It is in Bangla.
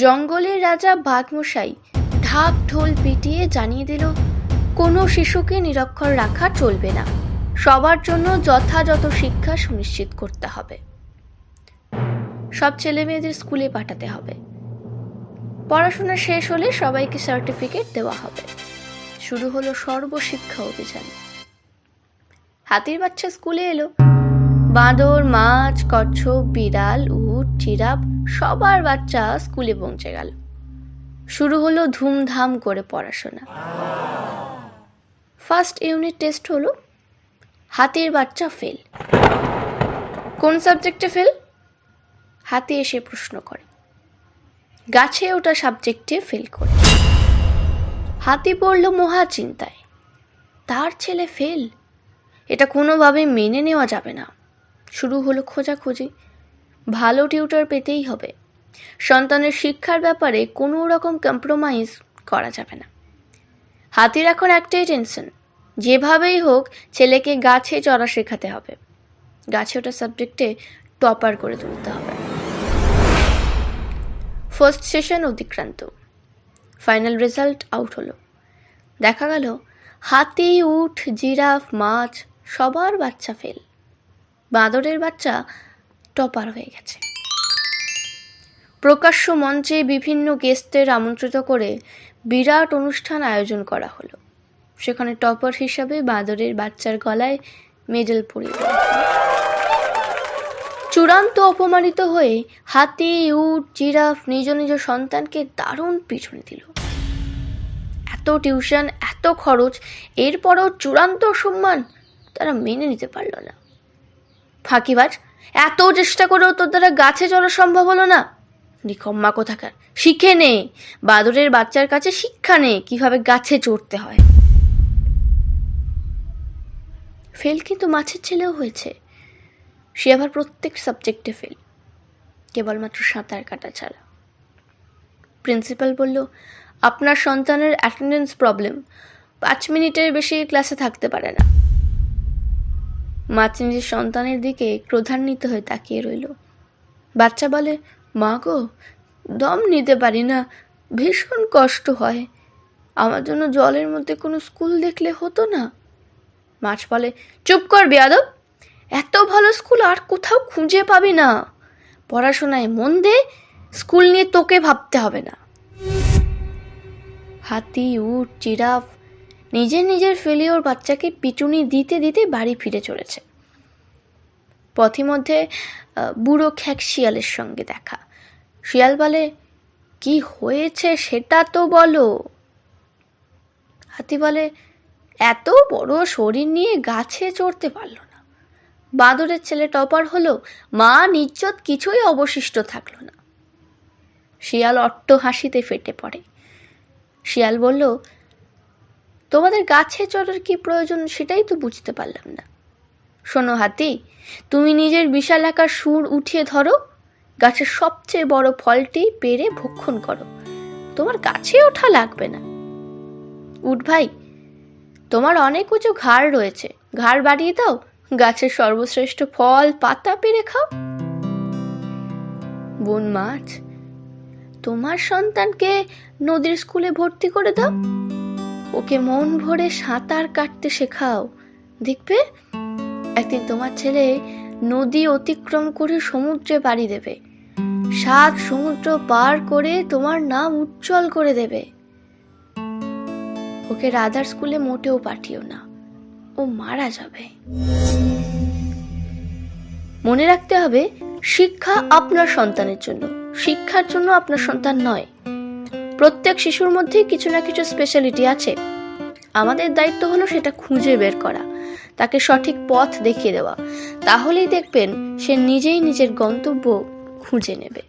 জঙ্গলের রাজা বাঘমশাই ঢাক ঢোল পিটিয়ে জানিয়ে দিল, কোনো শিশুকে নিরক্ষর রাখা চলবে না। সবার জন্য যথাযথ শিক্ষা সুনিশ্চিত করতে হবে। সব ছেলে মেয়েদের স্কুলে পাঠাতে হবে। পড়াশোনা শেষ হলে সবাইকে সার্টিফিকেট দেওয়া হবে। শুরু হলো সর্বশিক্ষা অভিযান। হাতির বাচ্চা স্কুলে এলো। বাঁদর, মাছ, কচ্ছপ, বিড়াল, উট, জিরাফ, সবার বাচ্চা স্কুলে পৌঁছে গেল। শুরু হলো ধুমধাম করে পড়াশোনা। ফার্স্ট ইউনিট টেস্ট হলো, হাতির বাচ্চা ফেল। কোন সাবজেক্টে ফেল? হাতি এসে প্রশ্ন করে। গাছে ওটা সাবজেক্টে ফেল করে। হাতি পড়ল মহা চিন্তায়। তার ছেলে ফেল। এটা কোনোভাবে মেনে নেওয়া যাবে না। শুরু হলো খোঁজাখুঁজি। ভালো টিউটর পেতেই হবে। সন্তানের শিক্ষার ব্যাপারে কোনো রকম কম্প্রোমাইজ করা যাবে না। হাতির এখন একটাই টেনশন যেভাবেই হোক ছেলেকে গাছে চড়া শেখাতে হবে। গাছে ওটা সাবজেক্টে টপার করে তুলতে হবে। ফার্স্ট সেশন অতিক্রান্ত। ফাইনাল রেজাল্ট আউট হলো। দেখা গেল, হাতি, উঠ, জিরাফ, মাছ, সবার বাচ্চা ফেল বাঁদরের বাচ্চা টপার হয়ে গেছে। প্রকাশ্য মঞ্চে বিভিন্ন গেস্টদের আমন্ত্রিত করে বিরাট অনুষ্ঠান আয়োজন করা হলো। সেখানে টপার হিসাবে বাঁদরের বাচ্চার গলায় মেডেল পরিয়ে চূড়ান্ত অপমানিত হয়ে হাতি, উট, জিরাফ নিজ নিজ সন্তানকে দারুণ পিছনে দিল। এত টিউশন এত খরচ, এরপরও চূড়ান্ত সম্মান তারা মেনে নিতে পারল না। ফাঁকিবাজ? এত চেষ্টা করেও তোর দ্বারা গাছে চলা সম্ভব হলো না? নিকম্মা কোথাকার? শিখে নে। বাদরের বাচ্চার কাছে শিক্ষা নে কীভাবে গাছে চড়তে হয়। ফেল কিন্তু মাছের ছেলেও হয়েছে। সে আবার প্রত্যেক সাবজেক্টে ফেল কেবলমাত্র সাঁতার কাটা ছাড়া। প্রিন্সিপাল বলল, আপনার সন্তানের অ্যাটেন্ডেন্স প্রবলেম পাঁচ মিনিটের বেশি ক্লাসে থাকতে পারে না। মাছ নিজের সন্তানের দিকে ক্রোধান্বিত হয়ে তাকিয়ে রইল। বাচ্চা বলে, মা গো, দম নিতে পারি না, ভীষণ কষ্ট হয়। আমার জন্য জলের মধ্যে কোনো স্কুল দেখলে হতো না? মাছ বলে, চুপ কর বেয়াদব, এত ভালো স্কুল আর কোথাও খুঁজে পাবি না। পড়াশোনায় মন দে, স্কুল নিয়ে তোকে ভাবতে হবে না। হাতি, উট, জিরাফ নিজের নিজের ফেলি ওর বাচ্চাকে পিটুনি দিতে দিতে বাড়ি ফিরে চলেছে। পথিমধ্যে বুড়ো খ্যাক শিয়ালের সঙ্গে দেখা। শিয়াল বলে, কি হয়েছে সেটা তো বলো। হাতি বলে, এত বড় শরীর নিয়ে গাছে চড়তে পারল না। বাঁদরের ছেলে টপার হলো, মা নিজ্জত কিছুই অবশিষ্ট থাকল না। শিয়াল অট্ট হাসিতে ফেটে পড়ে। শিয়াল বলল তোমাদের গাছে চড়ার কি প্রয়োজন সেটাই তো বুঝতে পারলাম না। শোনো হাতি, তুমি নিজের বিশাল আকার সুর উঠিয়ে ধরো, গাছের সবচেয়ে বড় ফলটি পেরে ভক্ষণ করো। তোমার গাছে ওঠা লাগবে না। উঠ ভাই, তোমার অনেক উঁচু ঘাড় রয়েছে, ঘাড় বাড়িয়ে দাও, গাছের সর্বশ্রেষ্ঠ ফল, পাতা পেরে খাও। বোন মাছ তোমার সন্তানকে নদীর স্কুলে ভর্তি করে দাও। ওকে মন ভরে সাঁতার কাটতে শেখাও। দেখবে? একদিন তোমার ছেলে নদী অতিক্রম করে সমুদ্রে পাড়ি দেবে। সাত সমুদ্র পার করে তোমার নাম উজ্জ্বল করে দেবে। ওকে রাধার স্কুলে মোটেও পাঠিও না। ও মারা যাবে। মনে রাখতে হবে, শিক্ষা আপনার সন্তানের জন্য। শিক্ষার জন্য আপনার সন্তান নয়। প্রত্যেক শিশুর মধ্যেই কিছু না কিছু স্পেশালিটি আছে। আমাদের দায়িত্ব হলো সেটা খুঁজে বের করা, তাকে সঠিক পথ দেখিয়ে দেওয়া। তাহলেই দেখবেন সে নিজেই নিজের গন্তব্য খুঁজে নেবে।